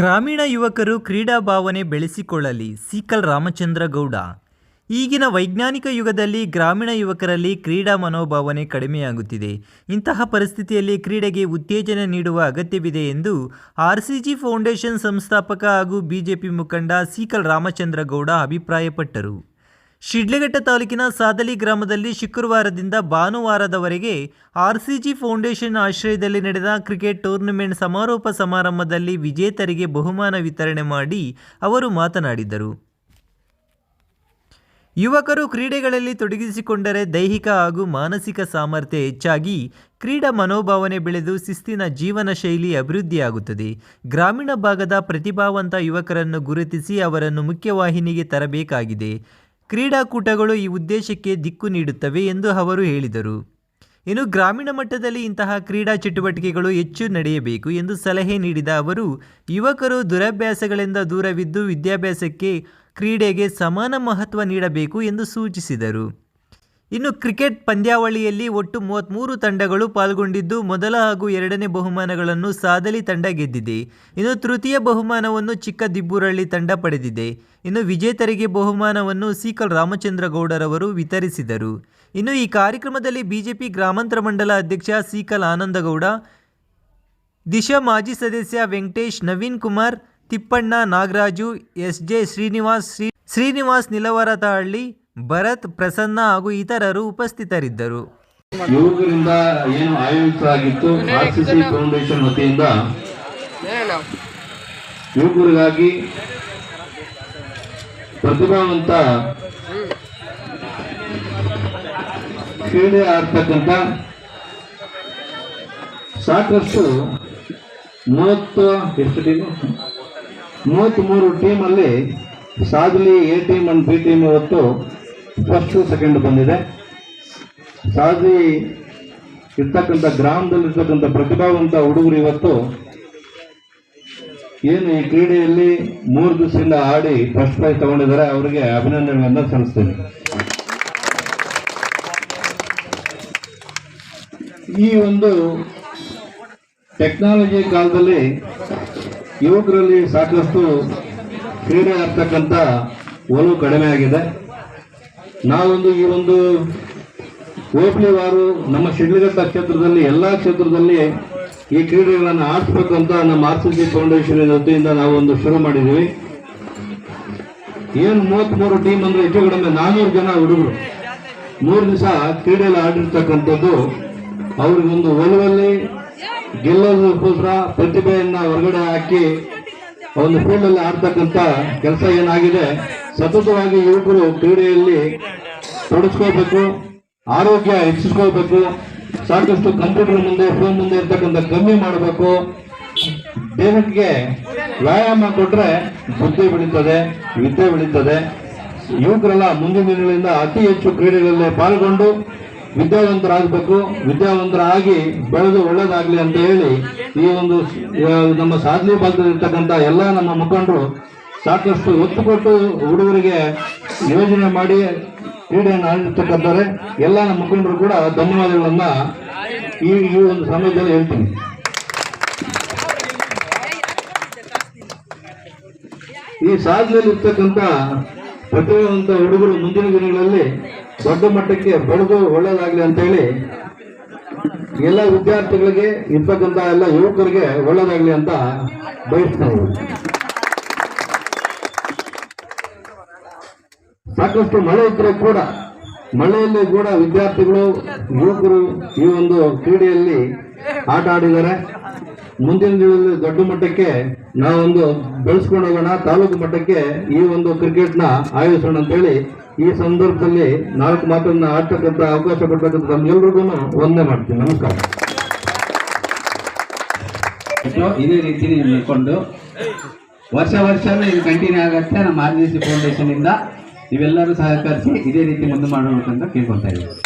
ಗ್ರಾಮೀಣ ಯುವಕರು ಕ್ರೀಡಾ ಭಾವನೆ ಬೆಳೆಸಿಕೊಳ್ಳಲಿ. ಸೀಕಲ್ ರಾಮಚಂದ್ರ ಗೌಡ ಈಗಿನ ವೈಜ್ಞಾನಿಕ ಯುಗದಲ್ಲಿ ಗ್ರಾಮೀಣ ಯುವಕರಲ್ಲಿ ಕ್ರೀಡಾ ಮನೋಭಾವನೆ ಕಡಿಮೆಯಾಗುತ್ತಿದೆ. ಇಂತಹ ಪರಿಸ್ಥಿತಿಯಲ್ಲಿ ಕ್ರೀಡೆಗೆ ಉತ್ತೇಜನ ನೀಡುವ ಅಗತ್ಯವಿದೆ ಎಂದು ಆರ್ಸಿಜಿ ಫೌಂಡೇಶನ್ ಸಂಸ್ಥಾಪಕ ಹಾಗೂ ಬಿಜೆಪಿ ಮುಖಂಡ ಸೀಕಲ್ ರಾಮಚಂದ್ರ ಗೌಡ ಅಭಿಪ್ರಾಯಪಟ್ಟರು. ಶಿಡ್ಲಘಟ್ಟ ತಾಲೂಕಿನ ಸಾದಲಿ ಗ್ರಾಮದಲ್ಲಿ ಶುಕ್ರವಾರದಿಂದ ಭಾನುವಾರದವರೆಗೆ ಆರ್ಸಿಜಿ ಫೌಂಡೇಶನ್ ಆಶ್ರಯದಲ್ಲಿ ನಡೆದ ಕ್ರಿಕೆಟ್ ಟೂರ್ನಿಮೆಂಟ್ ಸಮಾರೋಪ ಸಮಾರಂಭದಲ್ಲಿ ವಿಜೇತರಿಗೆ ಬಹುಮಾನ ವಿತರಣೆ ಮಾಡಿ ಅವರು ಮಾತನಾಡಿದರು. ಯುವಕರು ಕ್ರೀಡೆಗಳಲ್ಲಿ ತೊಡಗಿಸಿಕೊಂಡರೆ ದೈಹಿಕ ಹಾಗೂ ಮಾನಸಿಕ ಸಾಮರ್ಥ್ಯ ಹೆಚ್ಚಾಗಿ ಕ್ರೀಡಾ ಮನೋಭಾವನೆ ಬೆಳೆದು ಶಿಸ್ತಿನ ಜೀವನ ಶೈಲಿ ಅಭಿವೃದ್ಧಿಯಾಗುತ್ತದೆ. ಗ್ರಾಮೀಣ ಭಾಗದ ಪ್ರತಿಭಾವಂತ ಯುವಕರನ್ನು ಗುರುತಿಸಿ ಅವರನ್ನು ಮುಖ್ಯವಾಹಿನಿಗೆ ತರಬೇಕಾಗಿದೆ. ಕ್ರೀಡಾಕೂಟಗಳು ಈ ಉದ್ದೇಶಕ್ಕೆ ದಿಕ್ಕು ನೀಡುತ್ತವೆ ಎಂದು ಅವರು ಹೇಳಿದರು. ಇನ್ನು ಗ್ರಾಮೀಣ ಮಟ್ಟದಲ್ಲಿ ಇಂತಹ ಕ್ರೀಡಾ ಚಟುವಟಿಕೆಗಳು ಹೆಚ್ಚು ನಡೆಯಬೇಕು ಎಂದು ಸಲಹೆ ನೀಡಿದ ಅವರು, ಯುವಕರು ದುರಭ್ಯಾಸಗಳಿಂದ ದೂರವಿದ್ದು ವಿದ್ಯಾಭ್ಯಾಸಕ್ಕೆ ಕ್ರೀಡೆಗೆ ಸಮಾನ ಮಹತ್ವ ನೀಡಬೇಕು ಎಂದು ಸೂಚಿಸಿದರು. ಇನ್ನು ಕ್ರಿಕೆಟ್ ಪಂದ್ಯಾವಳಿಯಲ್ಲಿ ಒಟ್ಟು ಮೂವತ್ತ್ಮೂರು ತಂಡಗಳು ಪಾಲ್ಗೊಂಡಿದ್ದು ಮೊದಲ ಹಾಗೂ ಎರಡನೇ ಬಹುಮಾನಗಳನ್ನು ಸಾದಲಿ ತಂಡ ಗೆದ್ದಿದೆ. ಇನ್ನು ತೃತೀಯ ಬಹುಮಾನವನ್ನು ಚಿಕ್ಕದಿಬ್ಬೂರಳ್ಳಿ ತಂಡ ಪಡೆದಿದೆ. ಇನ್ನು ವಿಜೇತರಿಗೆ ಬಹುಮಾನವನ್ನು ಸೀಕಲ್ ರಾಮಚಂದ್ರಗೌಡರವರು ವಿತರಿಸಿದರು. ಇನ್ನು ಈ ಕಾರ್ಯಕ್ರಮದಲ್ಲಿ ಬಿಜೆಪಿ ಗ್ರಾಮಾಂತರ ಮಂಡಲ ಅಧ್ಯಕ್ಷ ಸೀಕಲ್ ಆನಂದಗೌಡ, ದಿಶಾ ಮಾಜಿ ಸದಸ್ಯ ವೆಂಕಟೇಶ್, ನವೀನ್ ಕುಮಾರ್, ತಿಪ್ಪಣ್ಣ ನಾಗರಾಜು, ಎಸ್ ಜೆ ಶ್ರೀನಿವಾಸ್, ಶ್ರೀ ಶ್ರೀನಿವಾಸ್ ನಿಲವರತಹಳ್ಳಿ ಭರತ್ ಪ್ರಸನ್ನ ಹಾಗೂ ಇತರರು ಉಪಸ್ಥಿತರಿದ್ದರು. ಯುವಕರಿಂದ ಏನು ಆಯೋಜಿಸಲಾಗಿತ್ತು ಆರ್ ಸಿ ಸಿ ಫೌಂಡೇಶನ್ ವತಿಯಿಂದ? ಯುವಕರಿಗಾಗಿ ಪ್ರತಿಭಾವಂತ ಕ್ರೀಡೆ ಆಡ್ತಕ್ಕಂಥ ಸಾಕಷ್ಟು ಮೂವತ್ತು ಎಷ್ಟು ಟೀಮು ಮೂವತ್ತ್ಮೂರು ಟೀಮಲ್ಲಿ ಸಾಧಲಿ A team and B team ಇವತ್ತು ಫಸ್ಟ್ ಸೆಕೆಂಡ್ ಬಂದಿದೆ. ಸಾಧಿ ಇರ್ತಕ್ಕಂಥ ಗ್ರಾಮದಲ್ಲಿರ್ತಕ್ಕಂಥ ಪ್ರತಿಭಾವಂತ ಹುಡುಗರು ಇವತ್ತು ಏನು ಈ ಕ್ರೀಡೆಯಲ್ಲಿ ಮೂರು ದಿವಸದಿಂದ ಆಡಿ ಫಸ್ಟ್ ಪ್ರೈಸ್ ತಗೊಂಡಿದ್ದಾರೆ. ಅವರಿಗೆ ಅಭಿನಂದನೆಗಳನ್ನು ಸಲ್ಲಿಸ್ತೇನೆ. ಈ ಒಂದು ಟೆಕ್ನಾಲಜಿ ಕಾಲದಲ್ಲಿ ಯುವಕರಲ್ಲಿ ಸಾಕಷ್ಟು ಕ್ರೀಡೆ ಆಗ್ತಕ್ಕಂಥ ಒಲವು ಕಡಿಮೆ ಆಗಿದೆ. ನಾವೊಂದು ಈ ಒಂದು ಹೋಬಳಿವಾರು ನಮ್ಮ ಶಿಡ್ಲಘಟ್ಟ ಕ್ಷೇತ್ರದಲ್ಲಿ, ಎಲ್ಲಾ ಕ್ಷೇತ್ರದಲ್ಲಿ ಈ ಕ್ರೀಡೆಗಳನ್ನು ಆಡಿಸ್ಬೇಕು ಅಂತ ನಮ್ಮ ಆರ್ ಸಿ ಸಿ ಫೌಂಡೇಶನ್ ವತಿಯಿಂದ ನಾವು ಒಂದು ಶುರು ಮಾಡಿದ್ದೀವಿ. ಏನು ಮೂವತ್ತ್ಮೂರು ಟೀಮ್ ಅಂದ್ರೆ ಹೆಚ್ಚು ಕಡಿಮೆ ನಾನ್ನೂರು ಜನ ಹುಡುಗರು. ಮೂರು ದಿವಸ ಕ್ರೀಡೆಯಲ್ಲಿ ಆಡಿರ್ತಕ್ಕಂಥದ್ದು ಅವ್ರಿಗೊಂದು ಒಲವಲ್ಲಿ ಗೆಲ್ಲೋದಕ್ಕೋಸ್ಕರ ಪ್ರತಿಭೆಯನ್ನ ಹೊರಗಡೆ ಹಾಕಿ ಒಂದು ಫೀಲ್ಡ್ ಅಲ್ಲಿ ಆಡ್ತಕ್ಕಂಥ ಕೆಲಸ ಏನಾಗಿದೆ ಸತತವಾಗಿ ಯುವಕರು ಕ್ರೀಡೆಯಲ್ಲಿ ತೊಡಸ್ಕೋಬೇಕು ಆರೋಗ್ಯ ಹೆಚ್ಚಿಸ್ಕೋಬೇಕು ಸಾಕಷ್ಟು ಕಂಪ್ಯೂಟರ್ ಮುಂದೆ ಫೋನ್ ಮುಂದೆ ಇರ್ತಕ್ಕಂಥ ಕಮ್ಮಿ ಮಾಡಬೇಕು. ದೇಹಕ್ಕೆ ವ್ಯಾಯಾಮ ಕೊಟ್ಟರೆ ಬುದ್ಧಿ ಬೆಳೀತದೆ, ವಿದ್ಯೆ ಬೆಳೀತದೆ. ಯುವಕರೆಲ್ಲ ಮುಂದಿನ ದಿನಗಳಿಂದ ಅತಿ ಹೆಚ್ಚು ಕ್ರೀಡೆಗಳಲ್ಲಿ ಪಾಲ್ಗೊಂಡು ವಿದ್ಯಾವಂತರಾಗಬೇಕು. ವಿದ್ಯಾವಂತರಾಗಿ ಬೆಳೆದು ಒಳ್ಳೇದಾಗಲಿ ಅಂತ ಹೇಳಿ ಈ ಒಂದು ನಮ್ಮ ಸಾಧನೆ ಭಾಗದಲ್ಲಿರ್ತಕ್ಕಂಥ ಎಲ್ಲ ನಮ್ಮ ಮುಖಂಡರು ಸಾಕಷ್ಟು ಒತ್ತು ಕೊಟ್ಟು ಹುಡುಗರಿಗೆ ಯೋಜನೆ ಮಾಡಿ ಕ್ರೀಡೆಯನ್ನು ಆಡಿರ್ತಕ್ಕಂಥವ್ರೆ ಎಲ್ಲ ನಮ್ಮ ಮುಖಂಡರು ಕೂಡ ಧನ್ಯವಾದಗಳನ್ನು ಈ ಈ ಒಂದು ಸಮಯದಲ್ಲಿ ಹೇಳ್ತೀನಿ. ಈ ಸಾಧನೆಯಲ್ಲಿ ಇರ್ತಕ್ಕಂಥ ಪ್ರತಿಭಾವಂತ ಹುಡುಗರು ಮುಂದಿನ ದಿನಗಳಲ್ಲಿ ದೊಡ್ಡ ಮಟ್ಟಕ್ಕೆ ಬೆಳೆದು ಒಳ್ಳೇದಾಗಲಿ ಅಂತ ಹೇಳಿ ಎಲ್ಲ ವಿದ್ಯಾರ್ಥಿಗಳಿಗೆ ಇರ್ತಕ್ಕಂಥ ಎಲ್ಲ ಯುವಕರಿಗೆ ಒಳ್ಳೇದಾಗಲಿ ಅಂತ ಬಯಸ್ತಾ ಸಾಕಷ್ಟು ಮಳೆ ಇದ್ರೆ ಕೂಡ, ಮಳೆಯಲ್ಲಿ ಕೂಡ ವಿದ್ಯಾರ್ಥಿಗಳು, ಯುವಕರು ಈ ಒಂದು ಕ್ರೀಡೆಯಲ್ಲಿ ಆಟ ಆಡಿದ್ದಾರೆ. ಮುಂದಿನ ದಿನದಲ್ಲಿ ದೊಡ್ಡ ಮಟ್ಟಕ್ಕೆ ನಾವೊಂದು ಬೆಳೆಸ್ಕೊಂಡು ಹೋಗೋಣ. ತಾಲೂಕು ಮಟ್ಟಕ್ಕೆ ಈ ಒಂದು ಕ್ರಿಕೆಟ್ನ ಆಯೋಜಿಸೋಣ ಅಂತ ಹೇಳಿ ಈ ಸಂದರ್ಭದಲ್ಲಿ ನಾಲ್ಕು ಮಾತನ್ನ ಆಡ್ತಕ್ಕಂಥ ಅವಕಾಶ ಕೊಡ್ತಕ್ಕಂಥ ನಮ್ಗೆಲ್ರಿಗೂ ಒಂದೇ ಮಾಡ್ತೀನಿ. ನಮಸ್ಕಾರ. ಇದೇ ರೀತಿ ನೀವು ನೋಡಿಕೊಂಡು ವರ್ಷ ವರ್ಷನೂ ಇದು ಕಂಟಿನ್ಯೂ ಆಗತ್ತೆ. ನಮ್ಮ ಆರ್ ಜಿ ಸಿ ಫೌಂಡೇಶನ್ ಇಂದ ನೀವೆಲ್ಲರೂ ಸಹಕರಿಸಿ ಇದೇ ರೀತಿ ಮುಂದೆ ಮಾಡಬೇಕಂತ ಕೇಳ್ಕೊತಾ ಇದ್ದೀವಿ.